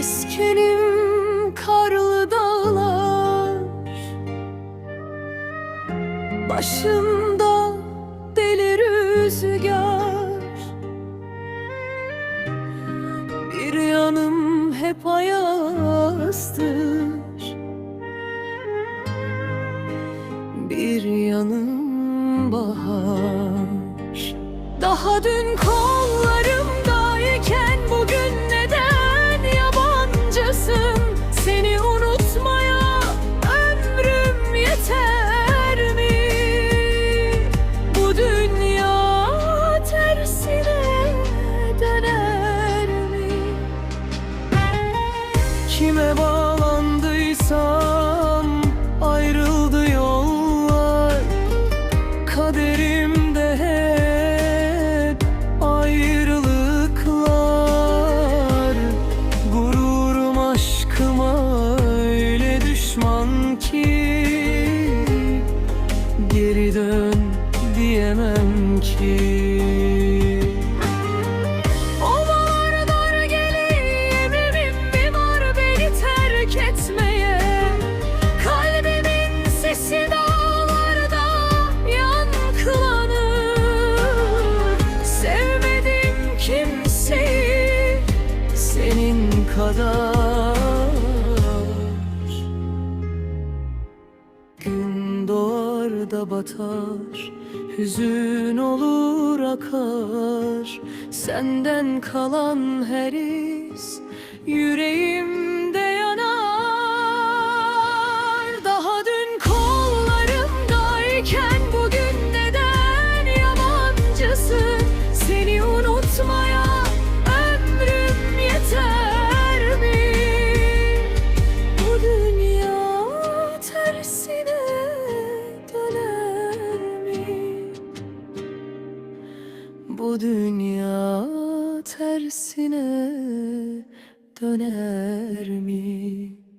Dikenim karlı dağlar. Başımda deli rüzgar. Bir yanım hep ayazdır. Bir yanım bahar. Daha dün kollarımdayken kime bağlı kadar. Gün doğar da batar Hüzün olur akar. Senden kalan her iz Yüreğimde Bu dünya tersine döner mi?